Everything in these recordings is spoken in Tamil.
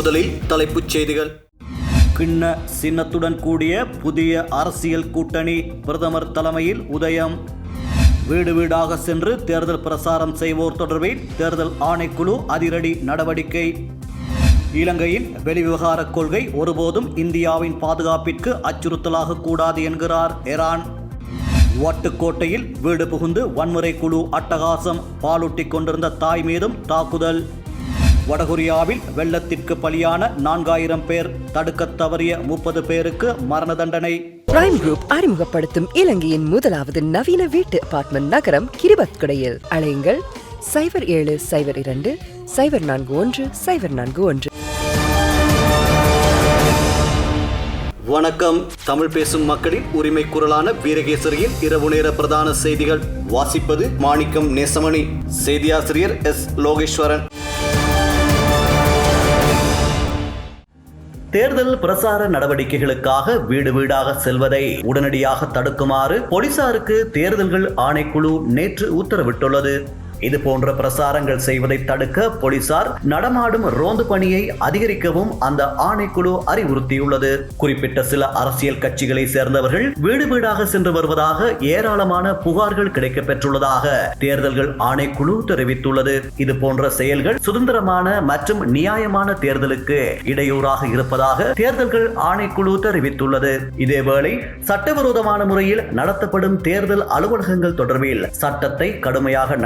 முதலில் தலைப்புச் செய்திகள். கிண்ண சின்னத்துடன் கூடிய புதிய அரசியல் கூட்டணி பிரதமர் தலைமையில் உதயம். வீடு வீடாக சென்று தேர்தல் பிரசாரம் செய்வோர் தொடர்பில் தேர்தல் ஆணைக்குழு அதிரடி நடவடிக்கை. இலங்கையின் வெளிவிவகார கொள்கை ஒருபோதும் இந்தியாவின் பாதுகாப்பிற்கு அச்சுறுத்தலாக கூடாது என்கிறார் எரான். வட்டுக்கோட்டையில் வீடு புகுந்து வன்முறை குழு அட்டகாசம் பாலூட்டிக் கொண்டிருந்த தாய் மீதும் தாக்குதல். வடகொரியாவில் வெள்ளத்திற்கு பலியான நான்காயிரம் பேர் தடுக்கத் தவறிய முப்பது பேருக்கு மரண தண்டனை. பிரைம் குரூப் அறிமுகப்படுத்தும் இலங்கையின் முதலாவது நவீன வீட்டு அபார்ட்மெண்ட் நகரம் கிரிபத்குடையில். அழையுங்கள் சைபர் ஏழு சைபர் இரண்டு சைபர் நான்கு ஒன்று சைபர் நான்கு ஒன்று. வணக்கம். தமிழ் பேசும் மக்களின் உரிமை குரலான வீரகேசரியின் இரவு நேர பிரதான செய்திகள். வாசிப்பது மாணிக்கம் நேசமணி. செய்தியாசிரியர் எஸ் லோகேஸ்வரன். தேர்தல் பிரசார நடவடிக்கைகளுக்காக வீடு வீடாக செல்வதை உடனடியாக தடுக்குமாறு போலீசாருக்கு தேர்தல்கள் ஆணைக்குழு நேற்று உத்தரவிட்டுள்ளது. இது போன்ற பிரசாரங்கள் செய்வதை தடுக்க போலீசார் நடமாடும் ரோந்து பணியை அதிகரிக்கவும் அந்த ஆணைக்குழு அறிவுறுத்தியுள்ளது. குறிப்பிட்ட சில அரசியல் கட்சிகளை சேர்ந்தவர்கள் வீடு வீடாக சென்று வருவதாக ஏராளமான புகார்கள் கிடைக்கப்பெற்றுள்ளதாக தேர்தல்கள் ஆணைக்குழு தெரிவித்துள்ளது. இது போன்ற செயல்கள் சுதந்திரமான மற்றும் நியாயமான தேர்தலுக்கு இடையூறாக இருப்பதாக தேர்தல்கள் ஆணைக்குழு தெரிவித்துள்ளது. இதேவேளை சட்டவிரோதமான முறையில் நடத்தப்படும் தேர்தல் அலுவலகங்கள் தொடர்பில் சட்டத்தை கடுமையாக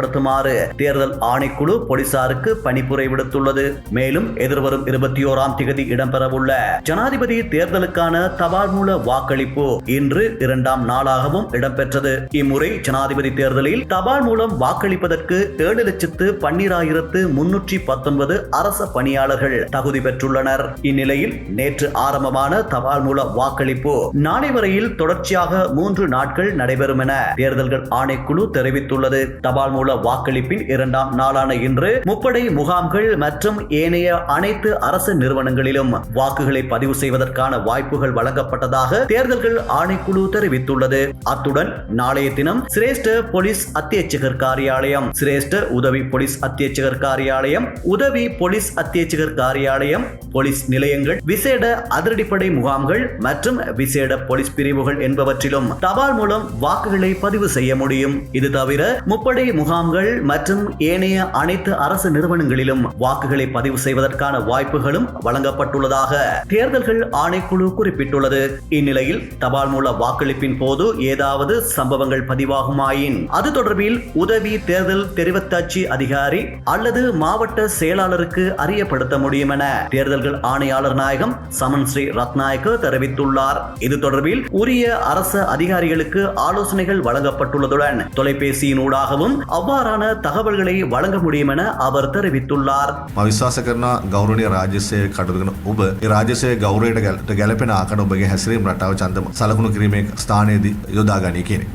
நடைமுறைப்படுத்துமாறு தேர்தல் ஆணைக்குழு போலீசாருக்கு பணிப்புரை விடுத்துள்ளது. மேலும் எதிர்வரும் இருபத்தி ஓராம் தேதி இடம்பெறவுள்ள ஜனாதிபதி தேர்தலுக்கான தபால் மூல வாக்களிப்பு இன்று இரண்டாம் நாளாகவும் இடம்பெற்றது. இம்முறை ஜனாதிபதி தேர்தலில் தபால் மூலம் வாக்களிப்பதற்கு ஏழு லட்சத்து பன்னிராயிரத்து முன்னூற்றி பத்தொன்பது அரச பணியாளர்கள் தகுதி பெற்றுள்ளனர். இந்நிலையில் நேற்று ஆரம்பமான தபால் மூல வாக்களிப்பு நாளை வரையில் தொடர்ச்சியாக மூன்று நாட்கள் நடைபெறும் என தேர்தல்கள் ஆணைக்குழு தெரிவித்துள்ளது. தபால் உள்ள வாக்களிப்பின் இரண்டாம் நாளான இன்று முப்படை முகாம்கள் மற்றும் ஏனைய அனைத்து அரசு நிறுவனங்களிலும் வாக்குகளை பதிவு செய்வதற்கான வாய்ப்புகள் வழங்கப்பட்டதாக தேர்தல்கள் ஆணைக்குழு தெரிவித்துள்ளது. அத்துடன் நாளைய தினம் சிரேஷ்ட போலீஸ் அத்தியட்சகர் காரியாலயம் சிரேஷ்ட உதவி போலீஸ் அத்தியட்சகர் காரியாலயம் உதவி போலீஸ் அத்தியட்சகர் காரியாலயம் போலீஸ் நிலையங்கள் விசேட அதிரடிப்படை முகாம்கள் மற்றும் விசேட போலீஸ் பிரிவுகள் என்பவற்றிலும் தபால் மூலம் வாக்குகளை பதிவு செய்ய முடியும். இது தவிர முப்படை முகாம் முகாம்கள் மற்றும் ஏனைய அனைத்து அரசு நிறுவனங்களிலும் வாக்குகளை பதிவு செய்வதற்கான வாய்ப்புகளும் வழங்கப்பட்டுள்ளதாக தேர்தல்கள் ஆணைக்குழு குறிப்பிட்டுள்ளது. இந்நிலையில் தபால் மூல வாக்களிப்பின் போது ஏதாவது சம்பவங்கள் பதிவாகுமாயின் அது தொடர்பில் உதவி தேர்தல் தெரிவத்தாட்சி அதிகாரி அல்லது மாவட்ட செயலாளருக்கு அறியப்படுத்த முடியும் என தேர்தல்கள் ஆணையாளர் நாயகம் சமன் ஸ்ரீ ரத்நாயக்க தெரிவித்துள்ளார். இது தொடர்பில் உரிய அரசு அதிகாரிகளுக்கு ஆலோசனைகள் வழங்கப்பட்டுள்ளதுடன் தொலைபேசியின் ஊடாகவும் அவ்வாறான தகவல்களை வழங்க முடியும் என அவர் தெரிவித்துள்ளார் මම විශ්වාස කරනවා ගෞරවනීය රාජ්‍ය සේවය කටයුතු කරන ඔබ ඒ රාජ්‍ය සේවය ගෞරවයට ගැල- ගැලපෙන ආකාරයට ඔබගේ හැසිරීම රටාව ඡන්ද සලකුණු කිරීමේ ස්ථානයේදී යොදා ගනී කියන එක.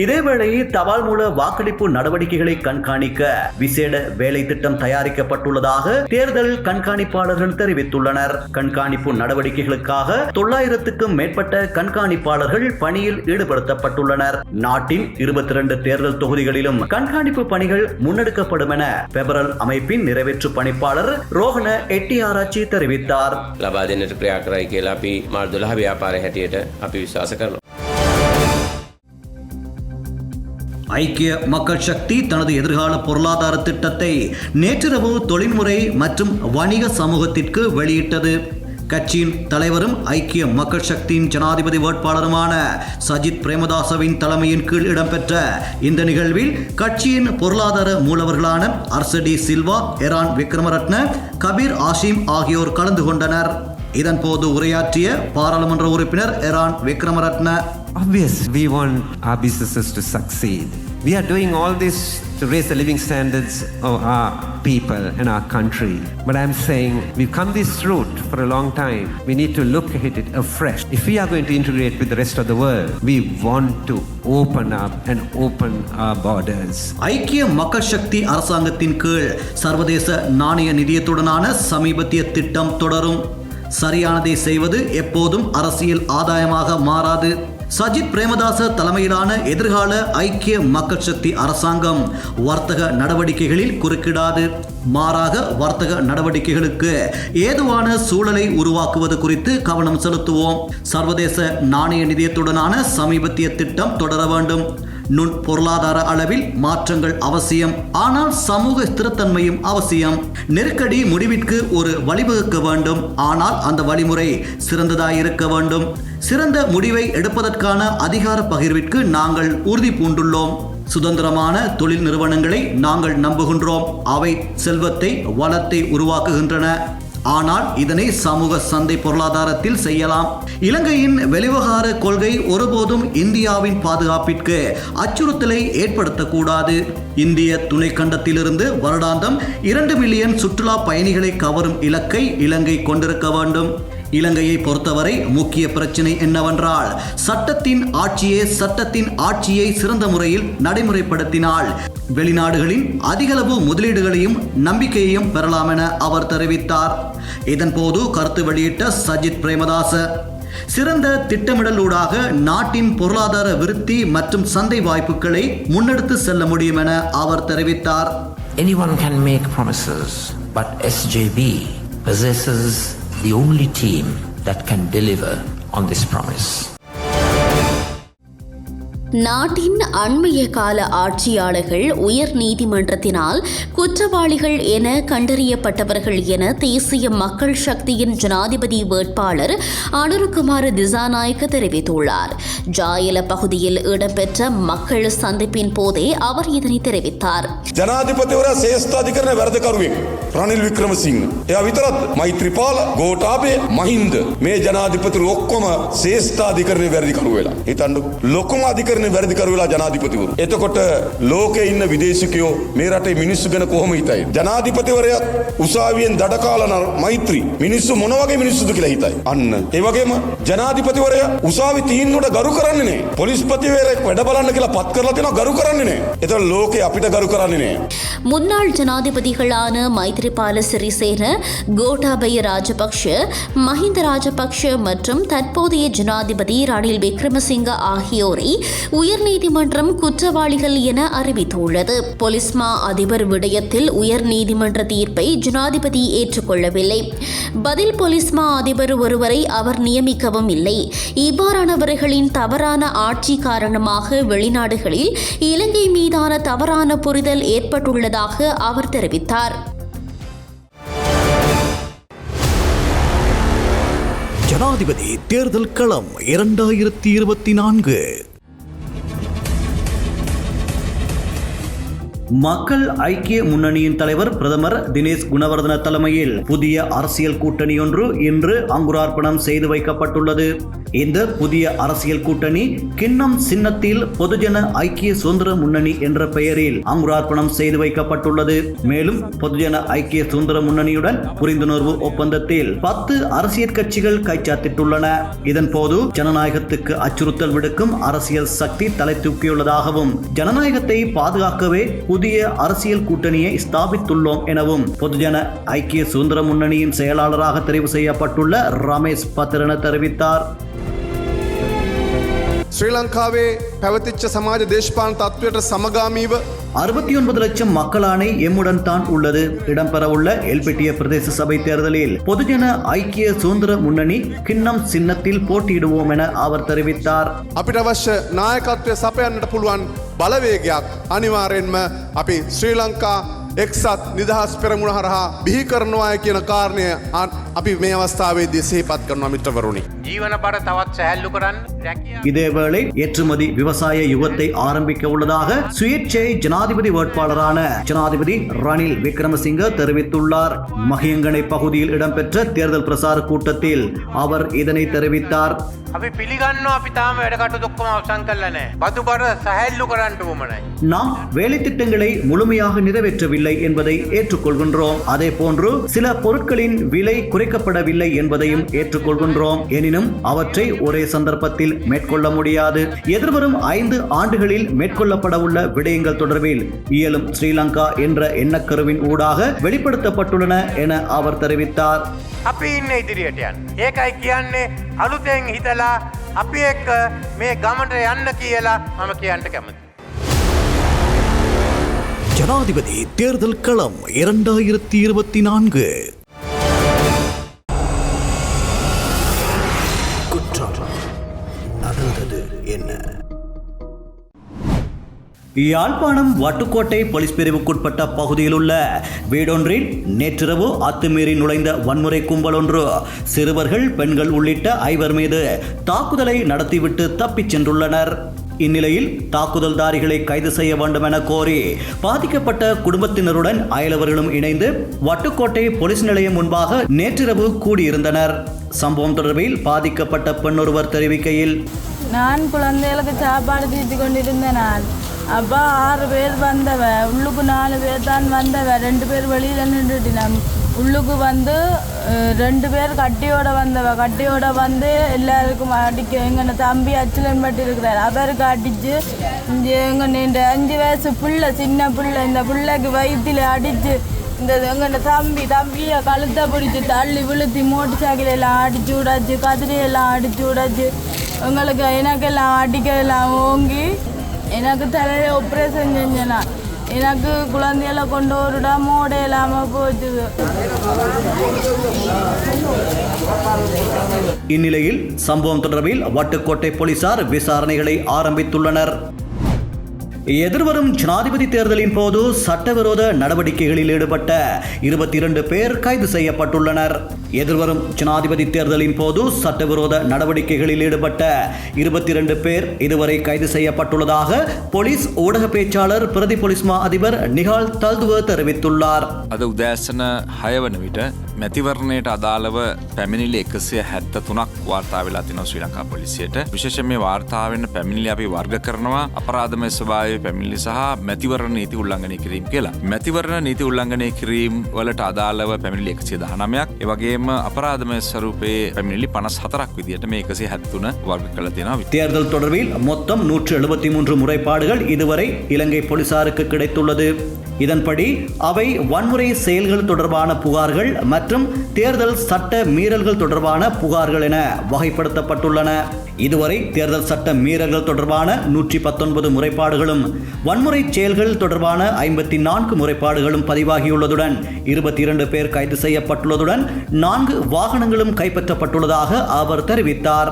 இதேவேளை தபால் மூல வாக்களிப்பு நடவடிக்கைகளை கண்காணிக்க விசேட வேலை திட்டம் தயாரிக்கப்பட்டுள்ளதாக தேர்தல் கண்காணிப்பாளர்கள் தெரிவித்துள்ளனர் கண்காணிப்பு நடவடிக்கைகளுக்காக தொள்ளாயிரத்துக்கும் மேற்பட்ட கண்காணிப்பாளர்கள் பணியில் ஈடுபடுத்தப்பட்டுள்ளனர் நாட்டின் இருபத்தி இரண்டு தேர்தல் தொகுதிகளிலும் கண்காணிப்பு பணிகள் முன்னெடுக்கப்படும் என பெபரல் அமைப்பின் நிறைவேற்று பணிப்பாளர் ரோஹன எட்டியாராச்சி தெரிவித்தார் ලබා දෙන්නට ක්‍රියා කරයි කියලා අපි මාර්දු 12 ව්‍යාපාරය හැටියට අපි විශ්වාස කරනවා. ஐக்கிய மக்கள் சக்தி தனது எதிர்கால பொருளாதார திட்டத்தை நேற்றிரவு தொழில்முறை மற்றும் வணிக சமூகத்திற்கு வெளியிட்டது. கட்சியின் தலைவரும் ஐக்கிய மக்கள் சக்தியின் ஜனாதிபதி வேட்பாளருமான சஜித் பிரேமதாசவின் தலைமையின் கீழ் இடம்பெற்ற இந்த நிகழ்வில் கட்சியின் பொருளாதார மூலவர்களான அர்சடி சில்வா எரான் விக்ரமரட்ன கபீர் ஆஷிம் ஆகியோர் கலந்து கொண்டனர். இதன்போது உரையாற்றிய பாராளுமன்ற உறுப்பினர் Eran Wickramaratne Obviously, we want our businesses to succeed. We are doing all this to raise the living standards of our people and our country. But I'm saying we've come this route for a long time. We need to look at it afresh. If we are going to integrate with the rest of the world, we want to open up and open our borders. ஐக்கிய மக்கள் சக்தி அரசாங்கத்தின் கீழ் சர்வதேச நாணய நிதியத்துடனான சமீபத்திய திட்டம் தொடரும் சரியானதை செய்வது எப்போதும் அரசியல் ஆதாயமாக மாறாது சஜித் பிரேமதாச தலைமையிலான எதிர்கால ஐக்கிய மக்கள் சக்தி அரசாங்கம். வர்த்தக நடவடிக்கைகளில் குறுக்கிடாது. மாறாக வர்த்தக நடவடிக்கைகளுக்கு ஏதுவான சூழலை உருவாக்குவது குறித்து கவனம் செலுத்துவோம். சர்வதேச நாணய நிதியத்துடனான சமீபத்திய திட்டம் தொடர வேண்டும். நுண் பொருளாதார அளவில் மாற்றங்கள் அவசியம். ஆனால் சமூக ஸ்திரத்தன்மையும் அவசியம். நெருக்கடி முடிவிற்கு ஒரு வழிவகுக்க வேண்டும். ஆனால் அந்த வழிமுறை சிறந்ததாயிருக்க வேண்டும். சிறந்த முடிவை எடுப்பதற்கான அதிகார பகிர்விற்கு நாங்கள் உறுதி பூண்டுள்ளோம். சுதந்திரமான தொழில் நிறுவனங்களை நாங்கள் நம்புகின்றோம். அவை செல்வத்தை வளத்தை உருவாக்குகின்றன. ஆனால் இதனை சமூக சந்தை பொருளாதாரத்தில் செய்யலாம். இலங்கையின் வெளிவகார கொள்கை ஒருபோதும் இந்தியாவின் பாதுகாப்பிற்கு அச்சுறுத்தலை ஏற்படுத்தக்கூடாது. இந்திய துணைக்கண்டத்திலிருந்து வருடாந்தம் இரண்டு மில்லியன் சுற்றுலா பயணிகளை கவரும் இலக்கை இலங்கை கொண்டிருக்க வேண்டும். இலங்கையை பொறுத்தவரை முக்கிய பிரச்சனை என்னவென்றால் சட்டத்தின் ஆட்சியே சட்டத்தின் ஆட்சியை சிறந்த முறையில் நடைமுறைப்படுத்தினால் வெளிநாடுகளின் அதிகளவு முதலீடுகளையும் நம்பிக்கையையும் பெறலாம் என அவர் தெரிவித்தார். இதன்போது கருத்து வெளியிட்ட சஜித் பிரேமதாச சிறந்த திட்டமிடலூடாக நாட்டின் பொருளாதார விருத்தி மற்றும் சந்தை வாய்ப்புகளை முன்னெடுத்து செல்ல முடியும் என அவர் தெரிவித்தார். Anyone can make promises, but SJB possesses the only team that can deliver on this promise. நாட்டின் அண்மைய கால ஆட்சியாளர்கள் உயர் நீதிமன்றத்தினால் குற்றவாளிகள் என கண்டறியப்பட்டவர்கள் என தேசிய மக்கள் சக்தியின் ஜனாதிபதி வேட்பாளர் அனுருகுமார் திசாநாயக்க தெரிவித்துள்ளார். ஜாயல பகுதியில் இடம்பெற்ற மக்கள் சந்திப்பின் போதே அவர் இதனை தெரிவித்தார். ஜனாதிபதிಯವರ ಶ್ರೇಷ್ಠಾಧಿಕಾರಿನ ವ್ಯರ್ಥ ಕರುವೆ ರಣಿಲ್ ವಿಕ್ರಮಸಿಂಗ್ ಯಾ ವಿತರತ್ ಮೈತ್ರಿಪಾಲ್ ಗೋಟಾಬೆ ಮಹಿಂದ್ ಮೇ ಜನಾಧಿಪತಿ ಲೋಕಮ වැරදිකරු වෙලා ජනාධිපතිවරු. එතකොට ලෝකෙ ඉන්න විදේශිකයෝ මේ රටේ මිනිස්සු ගැන කොහොම හිතයි. ජනාධිපතිවරයා උසාවියෙන් දඩකාලන මෛත්‍රී මිනිස්සු මොනවගේ මිනිස්සුද කියලා හිතයි. අන්න. ඒ වගේම ජනාධිපතිවරයා උසාවි තීන්දුවට ගරු කරන්නේ නැහැ. පොලිස්පතිවරයෙක් වැඩ බලන්න කියලා පත් කරලා තියෙනවා ගරු කරන්නේ නැහැ. එතකොට ලෝකේ අපිට ගරු කරන්නේ නැහැ. முன்னாள் ஜனாதிபதிகளான மைத்ரிபால சிறிசேன கோட்டாபய ராஜபக்ஷ மஹிந்த ராஜபக்ஷ மற்றும் தற்போதைய ஜனாதிபதி ரணில் விக்ரமசிங்க ஆகியோரை உயர்நீதிமன்றம் குற்றவாளிகள் என அறிவித்துள்ளது. பொலிஸ்மா அதிபர் விடயத்தில் உயர்நீதிமன்ற தீர்ப்பை ஜனாதிபதி ஏற்றுக்கொள்ளவில்லை. பதில் பொலிஸ்மா அதிபர் ஒருவரை அவர் நியமிக்கவும் இல்லை. இவ்வாறானவர்களின் தவறான ஆட்சி காரணமாக வெளிநாடுகளில் இலங்கை மீதான தவறான புரிதல் ஏற்பட்டுள்ளதாக அவர் தெரிவித்தார். ஜனாதிபதி தேர்தல் களம் இரண்டாயிரத்தி இருபத்தி நான்கு. மக்கள் ஐக்கிய முன்னணியின் தலைவர் பிரதமர் தினேஷ் குணவர்தன தலைமையில் புதிய அரசியல் கூட்டணி ஒன்று இன்று அங்குரார்ப்பணம் செய்து வைக்கப்பட்டுள்ளது. இந்த புதிய அரசியல் கூட்டணி கிண்ணம் சின்னத்தில் பொதுஜன ஐக்கிய சுதந்திர முன்னணி என்ற பெயரில் அங்குரார்ப்பணம் செய்து வைக்கப்பட்டுள்ளது. மேலும் பொதுஜன ஐக்கிய சுதந்திர முன்னணியுடன் புரிந்துணர்வு ஒப்பந்தத்தில் பத்து அரசியல் கட்சிகள் கைச்சாத்திட்டுள்ளன. இதன் போது ஜனநாயகத்துக்கு அச்சுறுத்தல் விடுக்கும் அரசியல் சக்தி தலை தூக்கியுள்ளதாகவும் ஜனநாயகத்தை பாதுகாக்கவே புதிய அரசியல் கூட்டணியை ஸ்தாபித்துள்ளோம் எனவும் பொதுஜன ஐக்கிய சுதந்திர முன்னணியின் செயலாளராக தெரிவு செய்யப்பட்டுள்ள ரமேஷ் பத்திரன தெரிவித்தார். ශ්‍රී ලංකාවේ පැවතිච්ච සමාජ දේශපාන තත්ත්වයට සමගාමීව அறுபத்தி ஒன்பது லட்சம் மக்களாணை எம்முடன் தான் உள்ளது இடம்பெறவுள்ள எல்பிட்டிய பிரதேச சபை தேர்தலில் பொதுஜன ஐக்கிய சுதந்திர முன்னணி கிண்ணம் சின்னத்தில் போட்டியிடுவோம் என அவர் தெரிவித்தார் අපිට අවශ්‍ය නායකත්වය සපයන්නට පුළුවන් බලවේගයක් අනිවාරයෙන්ම අපි ශ්‍රී ලංකා එක්සත් නිදහස් පෙරමුණ හරහා බිහි කරනවාය කියන කාරණය අන්- අපි මේ අවස්ථාවේදී සිහිපත් කරනවා මිත්‍රවරුණි. ජීවන බර තවත් සැහැල්ලු කරන්න රැකිය இதேவேளை ஏற்றுமதி விவசாய யுகத்தை ஆரம்பிக்க உள்ளதாக சுயேட்சை ஜனாதிபதி வேட்பாளரான ஜனாதிபதி ரணில் விக்ரமசிங்க தெரிவித்துள்ளார் மகியங்கனை பகுதியில் இடம்பெற்ற தேர்தல் பிரசார கூட்டத்தில் அவர் இதனை தெரிவித்தார் අපි පිළිගන්න අපි තාම වැඩකට දොක්කොම අවසං කරල නෑ බතු බර සැහැල්ලු කරන්නට වමනයි. நாம் வேலை திட்டங்களை முழுமையாக நிறைவேற்றவில்லை என்பதை ஏற்றுக்கொள்கின்றோம் அதே போன்று சில பொருட்களின் விலை குறைக்கப்படவில்லை என்பதையும் ஏற்றுக்கொள்கின்றோம் எனினும் எனினும் அவற்றை ஒரே சந்தர்ப்பத்தில் மேற்கொள்ள முடியாது எதிர்வரும் ஐந்து ஆண்டுகளில் மேற்கொள்ளப்படவுள்ள விடயங்கள் தொடர்பில் இயலும் ஸ்ரீலங்கா என்ற எண்ணக்கருவின் ஊடாக வெளிப்படுத்தப்பட்டுள்ளன என அவர் தெரிவித்தார் අපි ඉන්න ඉදිරියට යන්න. ඒකයි කියන්නේ අලුතෙන් හිතලා අපි එක්ක මේ ගමට යන්න කියලා මම කියන්ට කැමති. ஜனாதிபதி தேர்தல் களம் இரண்டாயிரத்தி இருபத்தி நான்கு யாழ்ப்பாணம் வட்டுக்கோட்டை போலீஸ் பிரிவுக்குட்பட்ட பகுதியில் உள்ள வீடொன்றில் நேற்றிரவு அத்துமீறி நுழைந்த வன்முறை கும்பல் ஒன்று. சிறுவர்கள் பெண்கள் உள்ளிட்ட ஐவர் மீது தாக்குதலை நடத்திவிட்டு தப்பிச் சென்றுள்ளனர். இந்நிலையில் தாக்குதல்தாரிகளை கைது செய்ய வேண்டும் என கோரி பாதிக்கப்பட்ட குடும்பத்தினருடன் அயலவர்களும் இணைந்து வட்டுக்கோட்டை போலீஸ் நிலையம் முன்பாக நேற்றிரவு கூடியிருந்தனர். சம்பவம் தொடர்பில் பாதிக்கப்பட்ட பெண்ணொருவர் தெரிவிக்கையில் நான் குழந்தைகளுக்கு சாப்பாடு தீர்த்து கொண்டிருந்தேன் நான் அப்பா ஆறு பேர் வந்தவ உள்ளுக்கு நாலு பேர் தான் வந்தவ ரெண்டு பேர் வெளியில் நின்றுட்டினம் உள்ளுக்கு வந்து ரெண்டு பேர் கட்டியோட வந்தவ கட்டியோட வந்து எல்லாருக்கும் அடிக்க எங்கள் தம்பி அச்சிலன் பட்டு இருக்கிறார். அவருக்கு அடித்து இங்கே எங்கள் இந்த அஞ்சு வயசு பிள்ளை சின்ன பிள்ளை இந்த பிள்ளைக்கு வயிற்றில் அடித்து இந்த எங்கள் தம்பி தம்பியை கழுத்தை பிடிச்சி தள்ளி விழுத்தி மோட்டர் சைக்கிள் எல்லாம் அடிச்சு விடாச்சு கதிரி எல்லாம் அடிச்சு விடாச்சு எங்களுக்கு எனக்கெல்லாம் அடிக்கலாம் ஓங்கி எனக்கு தலையில் ஆப்ரேஷன் செஞ்சேனா. எனக்கு குழந்தையில கொண்டு வருடா மோட இல்லாமல் போச்சுது. இந்நிலையில் சம்பவம் தொடர்பில் வட்டுக்கோட்டை போலீசார் விசாரணைகளை ஆரம்பித்துள்ளனர். எதிர்வரும் ஜனாதிபதி தேர்தலின் போது சட்டவிரோத நடவடிக்கைகளில் ஈடுபட்ட இருபத்தி இரண்டு பேர் கைது செய்யப்பட்டுள்ளனர் எதிர்வரும் ஜனாதிபதி தேர்தலின் போது சட்டவிரோத நடவடிக்கைகளில் ஈடுபட்ட இருபத்தி இரண்டு பேர் இதுவரை கைது செய்யப்பட்டுள்ளதாக போலீஸ் ஊடக பேச்சாளர் பிரதி போலீஸ் மா அதிபர் நிகால் தல்துவ தெரிவித்துள்ளார் අද උදෑසන හයවන විට මැතිවරණයට අදාළව පැමිණිලි එකසිය හැත්ත තුනක් වාර්තා වෙලා තිනව ශ්‍රී ලංකා පොලිසියට විශේෂ මේ වාර්තාාවෙන් පැමිණිලි අපි වර්ග කරනවා අපරාධමය ස්වභාවය පැමිණිලි සහ මැතිවරණ නීති උල්ලංඝනය කිරීම කියලා. මැතිවරණ නීති උල්ලංඝනය කිරීම් වලට අදාළව පැමිණිලි එකසිය දහනමයක් ඒවගේම අපරාධමය ස්වරූපයේ පැමිණිලි පනස් හතරක් විදිට මේ එකසි හැත්තුන වර්ග කළ තියෙනවා தேர்தல் தொடர்பில் மொத்தம் நூற்று எழுபத்தி மூன்று முறைப்பாடுகள் இதுவரை இலங்கை போலீசாருக்கு கிடைத்துள்ளது இதன்படி அவை வன்முறை செயல்கள் தொடர்பான புகார்கள் மற்றும் தேர்தல் சட்ட மீறல்கள் தொடர்பான புகார்கள் என வகைப்படுத்தப்பட்டுள்ளன இதுவரை தேர்தல் சட்ட மீறல்கள் தொடர்பான நூற்றி பத்தொன்பது முறைப்பாடுகளும் வன்முறை செயல்கள் தொடர்பான ஐம்பத்தி நான்கு முறைப்பாடுகளும் பதிவாகியுள்ளதுடன் இருபத்தி இரண்டு பேர் கைது செய்யப்பட்டுள்ளதுடன் நான்கு வாகனங்களும் கைப்பற்றப்பட்டுள்ளதாக அவர் தெரிவித்தார்.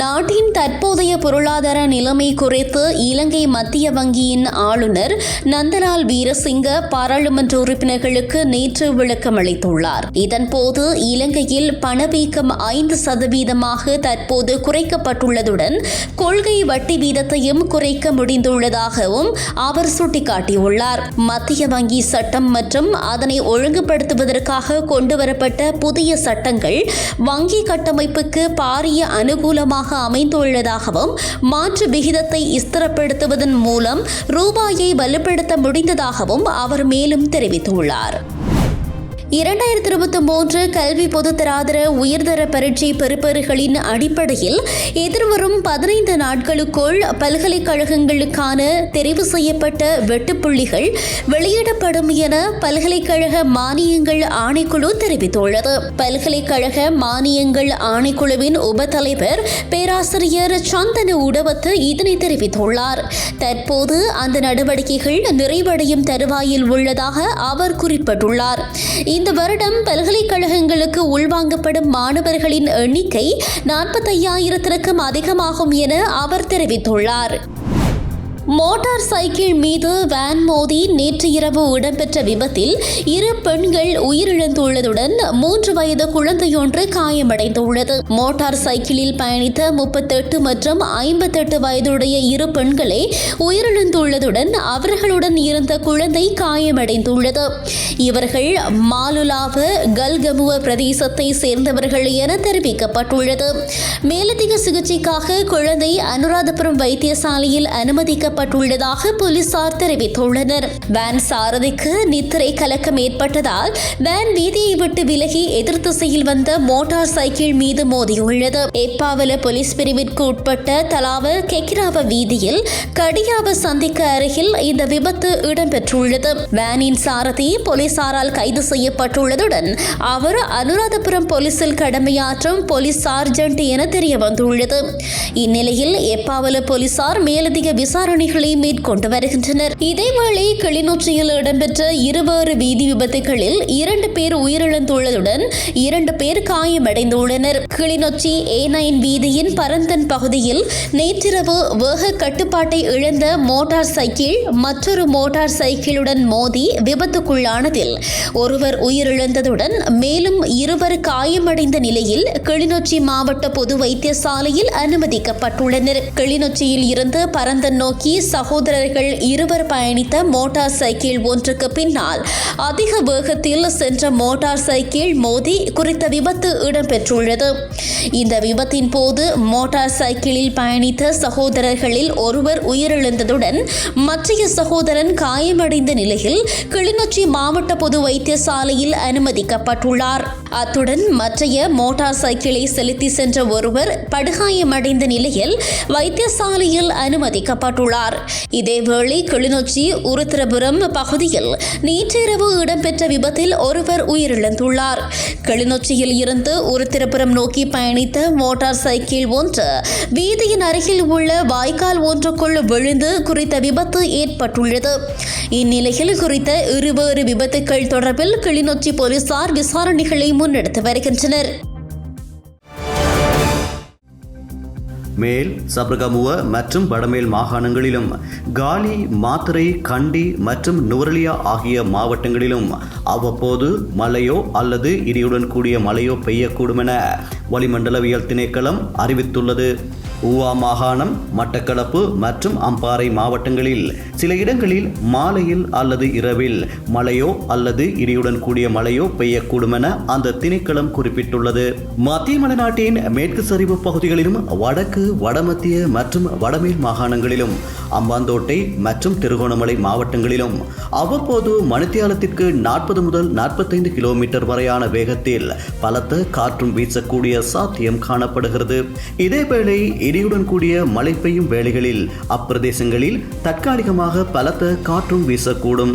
நாட்டின் தற்போதைய பொருளாதார நிலைமை குறித்து இலங்கை மத்திய வங்கியின் ஆளுநர் நந்தலால் வீரசிங்க பாராளுமன்ற உறுப்பினர்களுக்கு நேற்று விளக்கம் அளித்துள்ளார். இதன்போது இலங்கையில் பணவீக்கம் ஐந்து சதவீதமாக தற்போது குறைக்கப்பட்டுள்ளதுடன் கொள்கை வட்டி வீதத்தையும் குறைக்க முடிந்துள்ளதாகவும் அவர் சுட்டிக்காட்டியுள்ளார். மத்திய வங்கி சட்டம் மற்றும் அதனை ஒழுங்குபடுத்துவதற்காக கொண்டுவரப்பட்ட புதிய சட்டங்கள் வங்கி கட்டமைப்புக்கு பாரிய அனுகூலமாக அமைந்துள்ளதாகவும் மாற்று விகிதத்தை ஸ்திரப்படுத்துவதன் மூலம் ரூபாயை வலுப்படுத்த முடிந்ததாகவும் அவர் மேலும் தெரிவித்துள்ளார். இரண்டாயிரத்தி இருபத்தி மூன்று கல்வி பொதுத்தராதர உயர்தர பரீட்சை பெறுபவர்களின் அடிப்படையில் எதிர்வரும் பதினைந்து நாட்களுக்குள் பல்கலைக்கழகங்களுக்கான தெரிவு செய்யப்பட்ட வெட்டுப்புள்ளிகள் வெளியிடப்படும் என பல்கலைக்கழக மானியங்கள் ஆணைக்குழு தெரிவித்துள்ளது. பல்கலைக்கழக மானியங்கள் ஆணைக்குழுவின் உபத்தலைவர் பேராசிரியர் சந்தன உடவத்து இதனை தெரிவித்துள்ளார். தற்போது அந்த நடவடிக்கைகள் நிறைவடையும் தருவாயில் உள்ளதாக அவர் குறிப்பிட்டுள்ளார். இந்த வருடம் பல்கலைக்கழகங்களுக்கு உள்வாங்கப்படும் மாணவர்களின் எண்ணிக்கை நாற்பத்தையாயிரத்திற்கும் அதிகமாகும் என அவர் தெரிவித்துள்ளார். மோட்டார் சைக்கிள் மீது வேன் மோதி நேற்று இரவு இடம்பெற்ற விபத்தில் இரு பெண்கள் உயிரிழந்துள்ளதுடன் மூன்று வயது குழந்தையொன்று காயமடைந்துள்ளது. மோட்டார் சைக்கிளில் பயணித்த முப்பத்தெட்டு மற்றும் ஐம்பத்தெட்டு வயதுடைய இரு பெண்களே உயிரிழந்துள்ளதுடன் அவர்களுடன் இருந்த குழந்தை காயமடைந்துள்ளது. இவர்கள் மாலுலாவ கல்கமுவ பிரதேசத்தை சேர்ந்தவர்கள் என தெரிவிக்கப்பட்டுள்ளது. மேலதிக சிகிச்சைக்காக குழந்தை அனுராதபுரம் வைத்தியசாலையில் அனுமதிக்கப்பட்டு செய்யப்பட்டுள்ளதாக போலீசார் தெரிவித்துள்ளனர். வேன் சாரதிக்கு நித்திரை கலக்கம் ஏற்பட்டதால் வேன் வீதியை விட்டு விலகி எதிர் திசையில் வந்த மோட்டார் சைக்கிள் மீது மோதியுள்ளது. எப்பாவல போலீஸ் பிரிவிற்கு உட்பட்ட தலாவ கெக்கிராவ வீதியில் கடியாவ சந்திக்கு அருகில் இந்த விபத்து இடம்பெற்றுள்ளது. வேனின் சாரதி போலீசாரால் கைது செய்யப்பட்டுள்ளதுடன் அவர் அனுராதபுரம் போலீசில் கடமையாற்றும் போலீஸ் சார்ஜென்ட் என தெரிய வந்துள்ளது இந்நிலையில் எப்பாவல போலீசார் மேலதிக விசாரணை விசாரணைகளை மேற்கொண்டு வருகின்றனர். இதேவேளை கிளிநொச்சியில் இடம்பெற்ற இருவேறு வீதி விபத்துகளில் இரண்டு பேர் உயிரிழந்துள்ளதுடன் இரண்டு பேர் காயமடைந்துள்ளனர். கிளிநொச்சி ஏ நைன் வீதியின் பரந்தன் பகுதியில் நேற்றிரவு வேக கட்டுப்பாட்டை இழந்த மோட்டார் சைக்கிள் மற்றொரு மோட்டார் சைக்கிளுடன் மோதி விபத்துக்குள்ளானதில் ஒருவர் உயிரிழந்ததுடன் மேலும் இருவர் காயமடைந்த நிலையில் கிளிநொச்சி மாவட்ட பொது வைத்தியசாலையில் அனுமதிக்கப்பட்டுள்ளனர். கிளிநொச்சியில் இருந்து பரந்தன் நோக்கி சகோதரர்கள் இருவர் பயணித்த மோட்டார் சைக்கிள் ஒன்றுக்கு பின்னால் அதிக வேகத்தில் சென்ற மோட்டார் சைக்கிள் மோதி குறித்த விபத்து இடம்பெற்றுள்ளது. இந்த விபத்தின் போது மோட்டார் சைக்கிளில் பயணித்த சகோதரர்களில் ஒருவர் உயிரிழந்ததுடன் மற்றைய சகோதரன் காயமடைந்த நிலையில் கிளிநொச்சி மாவட்ட பொது வைத்தியசாலையில் அனுமதிக்கப்பட்டுள்ளார். அத்துடன் மற்றைய மோட்டார் சைக்கிளை செலுத்தி சென்ற ஒருவர் படுகாயமடைந்த நிலையில் வைத்தியசாலையில் அனுமதிக்கப்பட்டுள்ளார். இதேவேளை கிளிநொச்சி உருத்திரபுரம் பகுதியில் நேற்றிரவு இடம்பெற்ற விபத்தில் ஒருவர் உயிரிழந்துள்ளார். கிளிநொச்சியில் இருந்து உருத்திரபுரம் நோக்கி பயணித்த மோட்டார் சைக்கிள் ஒன்று வீதியின் அருகில் உள்ள வாய்க்கால் ஒன்றுக்குள் விழுந்து குறித்த விபத்து ஏற்பட்டுள்ளது. இந்நிலையில் குறித்த இருவேறு விபத்துக்கள் தொடர்பில் கிளிநொச்சி போலீசார் விசாரணைகளை முன்னெடுத்து வருகின்றனர். மேல் சபர்கமுவ மற்றும் வடமேல் மாகாணங்களிலும் காலி மாத்திரை கண்டி மற்றும் நுவரலியா ஆகிய மாவட்டங்களிலும் அவ்வப்போது மழையோ அல்லது இடியுடன் கூடிய மழையோ பெய்யக்கூடும் என வளிமண்டலவியல் திணைக்களம் அறிவித்துள்ளது. ஊவா மாகாணம் மட்டக்களப்பு மற்றும் அம்பாறை மாவட்டங்களில் சில இடங்களில் மாலையில் அல்லது இரவில் மழையோ அல்லது இடியுடன் கூடிய மழையோ பெய்யக்கூடும் என அந்த திணைக்களம் குறிப்பிட்டுள்ளது. மத்திய மலைநாட்டின் மேற்கு சரிவு பகுதிகளிலும் வடக்கு வடமத்திய மற்றும் வடமேல் மாகாணங்களிலும் அம்பாந்தோட்டை மற்றும் திருகோணமலை மாவட்டங்களிலும் அவ்வப்போது மணித்தியாலத்திற்கு நாற்பது முதல் நாற்பத்தைந்து கிலோமீட்டர் வரையான வேகத்தில் பலத்த காற்றும் வீசக்கூடிய சாத்தியம் காணப்படுகிறது. இதேவேளை இடியுடன் கூடிய மழை பெய்யும் வேளைகளில் அப்பிரதேசங்களில் தற்காலிகமாக பலத்த காற்றும் வீசக்கூடும்.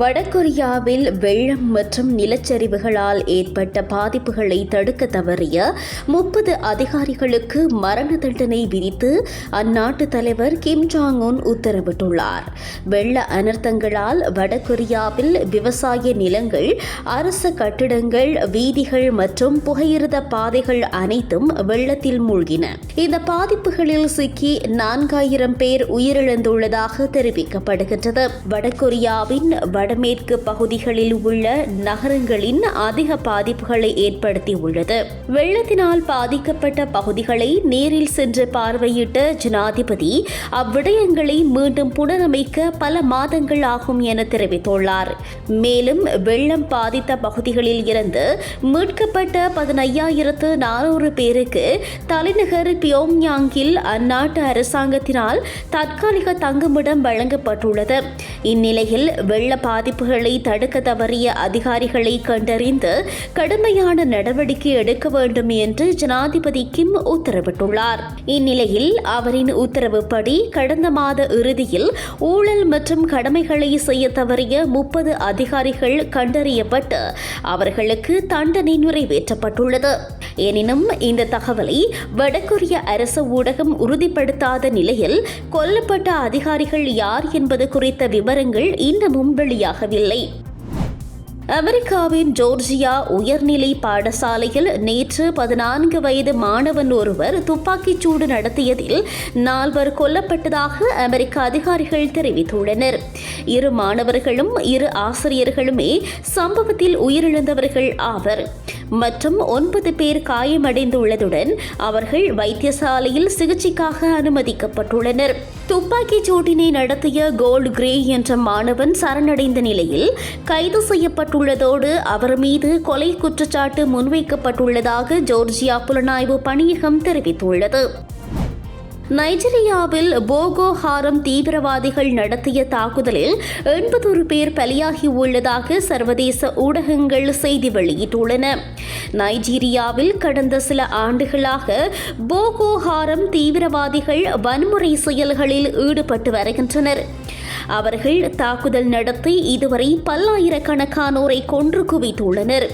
வடகொரியாவில் வெள்ளம் மற்றும் நிலச்சரிவுகளால் ஏற்பட்ட பாதிப்புகளை தடுக்க தவறிய முப்பது அதிகாரிகளுக்கு மரண தண்டனை விதித்து அந்நாட்டு தலைவர் கிம் ஜாங் உன் உத்தரவிட்டுள்ளார். வெள்ள அனர்த்தங்களால் வடகொரியாவில் விவசாய நிலங்கள் அரசு கட்டிடங்கள் வீதிகள் மற்றும் புகையிரத பாதைகள் அனைத்தும் வெள்ளத்தில் மூழ்கின. இந்த பாதிப்புகளில் சிக்கி நான்காயிரம் பேர் உயிரிழந்துள்ளதாக தெரிவிக்கப்படுகின்றது. வடகொரியாவின் வடமேற்கு பகுதிகளில் உள்ள நகரங்களின் அதிக பாதிப்புகளை ஏற்படுத்தியுள்ளது வெள்ளத்தினால் பாதிக்கப்பட்ட பகுதிகளை நேரில் சென்று பார்வையிட்ட ஜனாதிபதி அவ்விடயங்களை மீண்டும் புனரமைக்க பல மாதங்கள் ஆகும் என தெரிவித்துள்ளார். மேலும் வெள்ளம் பாதித்த பகுதிகளில் இருந்து மீட்கப்பட்ட பதினையாயிரத்து நானூறு பேருக்கு தலைநகர் பியோங்யாங்கில் அந்நாட்டு அரசாங்கத்தினால் தற்காலிக தங்குமிடம் வழங்கப்பட்டுள்ளது. இந்நிலையில் வெள்ள பாதிப்புகளை தடுக்க தவறிய அதிகாரிகளை கண்டறிந்து கடுமையான நடவடிக்கை எடுக்க வேண்டும் என்று ஜனாதிபதி கிம் உத்தரவிட்டுள்ளார். இந்நிலையில் அவரின் உத்தரவுப்படி கடந்த மாத இறுதியில் ஊழல் மற்றும் கடமைகளை செய்ய தவறிய முப்பது அதிகாரிகள் கண்டறியப்பட்டு அவர்களுக்கு தண்டனை நிறைவேற்றப்பட்டுள்ளது. எனினும் இந்த தகவலை வடகொரிய அரசு ஊடகம் உறுதிப்படுத்தாத நிலையில் கொல்லப்பட்ட அதிகாரிகள் யார் என்பது குறித்த விவரங்கள் இன்னமும் வெளியாகவில்லை. அமெரிக்காவின் ஜோர்ஜியா உயர்நிலை பாடசாலையில் நேற்று பதினான்கு வயது மாணவன் ஒருவர் துப்பாக்கிச் சூடு நடத்தியதில் நால்வர் கொல்லப்பட்டதாக அமெரிக்க அதிகாரிகள் தெரிவித்துள்ளனர். இரு மாணவர்களும் இரு ஆசிரியர்களுமே சம்பவத்தில் உயிரிழந்தவர்கள் ஆவர். மற்றும் ஒன்பது பேர் காயமடைந்துள்ளதுடன் அவர்கள் வைத்தியசாலையில் சிகிச்சைக்காக அனுமதிக்கப்பட்டுள்ளனர். துப்பாக்கிச் சூட்டினை நடத்திய கோல்ட் கிரே என்ற மாணவன் சரணடைந்த நிலையில் கைது செய்யப்பட்டுள்ளதோடு அவர் மீது கொலை குற்றச்சாட்டு முன்வைக்கப்பட்டுள்ளதாக ஜோர்ஜியா புலனாய்வு பணியகம் தெரிவித்துள்ளது. நைஜீரியாவில் போகோ ஹாரம் தீவிரவாதிகள் நடத்திய தாக்குதலில் எண்பத்தொரு பேர் பலியாகி உள்ளதாக சர்வதேச ஊடகங்கள் செய்தி வெளியிட்டுள்ளன. நைஜீரியாவில் கடந்த சில ஆண்டுகளாக போகோ ஹாரம் தீவிரவாதிகள் வன்முறை செயல்களில் ஈடுபட்டு வருகின்றனர். அவர்கள் தாக்குதல் நடத்தி இதுவரை பல்லாயிரக்கணக்கானோரை கொன்று குவித்துள்ளனர்.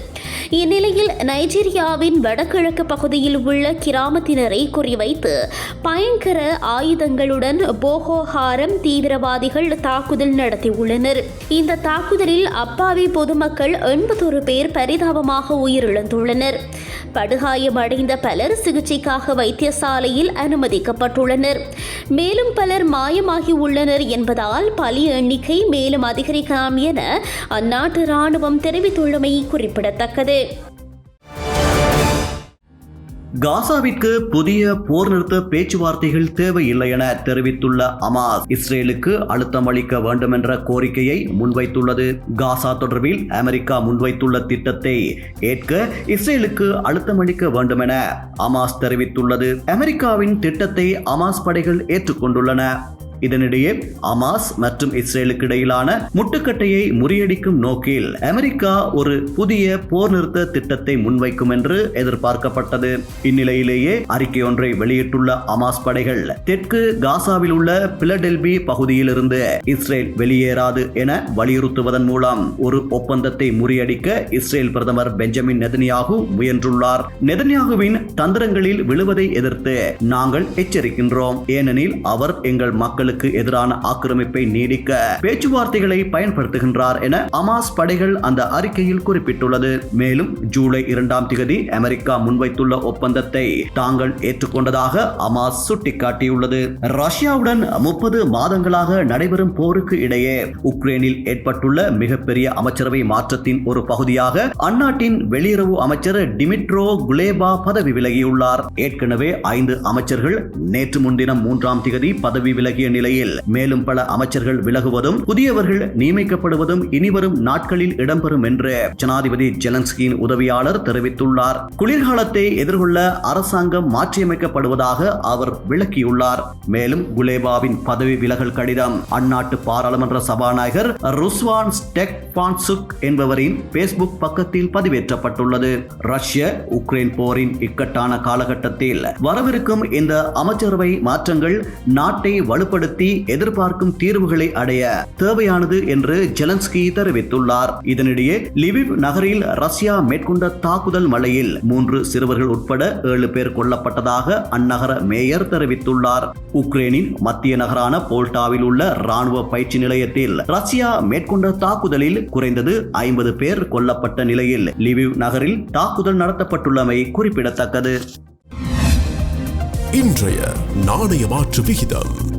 இந்நிலையில் நைஜீரியாவின் வடகிழக்கு பகுதியில் உள்ள கிராமத்தினரை குறிவைத்து பயங்கர ஆயுதங்களுடன் போகோஹாரம் தீவிரவாதிகள் தாக்குதல் நடத்தியுள்ளனர். இந்த தாக்குதலில் அப்பாவி பொதுமக்கள் எண்பத்தொரு பேர் பரிதாபமாக உயிரிழந்துள்ளனர். படுகாயமடைந்த பலர் சிகிச்சைக்காக வைத்தியசாலையில் அனுமதிக்கப்பட்டுள்ளனர். மேலும் பலர் மாயமாகி உள்ளனர் என்பதால் பலி எண்ணிக்கை மேலும் அதிகரிக்கலாம் என அந்நாட்டு ராணுவம் தெரிவித்துள்ளமை குறிப்பிடத்தக்கது. காசாவிற்கு புதிய போர் நிறுத்த பேச்சுவார்த்தைகள் தேவையில்லை என தெரிவித்துள்ள அமாஸ் இஸ்ரேலுக்கு அழுத்தம் அளிக்க வேண்டும் என்ற கோரிக்கையை முன்வைத்துள்ளது. காசா தொடர்பில் அமெரிக்கா முன்வைத்துள்ள திட்டத்தை ஏற்க இஸ்ரேலுக்கு அழுத்தம் அளிக்க வேண்டும் என அமாஸ் தெரிவித்துள்ளது. அமெரிக்காவின் திட்டத்தை அமாஸ் படைகள் ஏற்றுக்கொண்டுள்ளன. இதனிடையே அமாஸ் மற்றும் இஸ்ரேலுக்கு இடையிலான முட்டுக்கட்டையை முறியடிக்கும் நோக்கில் அமெரிக்கா ஒரு புதிய போர் நிறுத்த திட்டத்தை முன்வைக்கும் என்று எதிர்பார்க்கப்பட்டது. இந்நிலையிலேயே அறிக்கை ஒன்றை வெளியிட்டுள்ள அமாஸ் படைகள் தெற்கு காசாவில் உள்ள பிலடெல்பி பகுதியிலிருந்து இஸ்ரேல் வெளியேறாது என வலியுறுத்துவதன் மூலம் ஒரு ஒப்பந்தத்தை முறியடிக்க இஸ்ரேல் பிரதமர் பெஞ்சமின் நெதன்யாகு முயன்றுள்ளார். நெதன்யாகுவின் தந்திரங்களில் விழுவதை எதிர்த்து நாங்கள் எச்சரிக்கின்றோம். ஏனெனில் அவர் எங்கள் மக்கள் மக்களுக்கு எதிரான ஆக்கிரமிப்பை நீடிக்க பேச்சுவார்த்தைகளை பயன்படுத்துகின்றார் என அமாஸ் படைகள் அந்த அறிக்கையில் குறிப்பிட்டுள்ளது. மேலும் ஜூலை இரண்டாம் திகதி அமெரிக்கா முன்வைத்துள்ள ஒப்பந்தத்தை தாங்கள் ஏற்றுக்கொண்டதாக அமாஸ் சுட்டிக்காட்டியுள்ளது. ரஷ்யாவுடன் முப்பது மாதங்களாக நடைபெறும் போருக்கு இடையே உக்ரைனில் ஏற்பட்டுள்ள மிகப்பெரிய அமைச்சரவை மாற்றத்தின் ஒரு பகுதியாக அந்நாட்டின் வெளியுறவு அமைச்சர் டிமிட்ரோ குலேபா பதவி விலகியுள்ளார். ஏற்கனவே ஐந்து அமைச்சர்கள் நேற்று முன்தினம் மூன்றாம் திகதி பதவி விலகிய நிலையில் மேலும் பல அமைச்சர்கள் விலகுவதும் புதியவர்கள் நியமிக்கப்படுவதும் இனிவரும் நாட்களில் இடம்பெறும் என்று ஜனாதிபதி ஜெலன்ஸ்கியின் உதவியாளர் தெரிவித்துள்ளார். குளிர்காலத்தை எதிர்கொள்ள அரசாங்கம் மாற்றியமைக்கப்படுவதாக அவர் விளக்கியுள்ளார். மேலும் குலேபாவின் பதவி விலகல் கடிதம் அந்நாட்டு பாராளுமன்ற சபாநாயகர் ருஸ்வான் ஸ்டெக் பான்சுக் என்பவரின் பேஸ்புக் பக்கத்தில் பதிவேற்றப்பட்டுள்ளது. ரஷ்ய உக்ரைன் போரின் இக்கட்டான காலகட்டத்தில் வரவிருக்கும் இந்த அமைச்சரவை மாற்றங்கள் நாட்டை வலுப்படுத்த பயன்படுத்தி எதிர்பார்க்கும் தீர்வுகளை அடைய தேவையானது என்று ஜெலன்ஸ்கி தெரிவித்துள்ளார். இதனிடையே லிவிவ் நகரில் ரஷ்யா மேற்கொண்ட தாக்குதல் மழையில் மூன்று சிறுவர்கள் உட்பட ஏழு பேர் கொல்லப்பட்டதாக அந்நகர மேயர் தெரிவித்துள்ளார். உக்ரைனின் மத்திய நகரான போல்டாவில் உள்ள ராணுவ பயிற்சி நிலையத்தில் ரஷ்யா மேற்கொண்ட தாக்குதலில் குறைந்தது ஐம்பது பேர் கொல்லப்பட்ட நிலையில் லிவிவ் நகரில் தாக்குதல் நடத்தப்பட்டுள்ளமை குறிப்பிடத்தக்கது. இன்றைய நாணய மாற்று விகிதம்.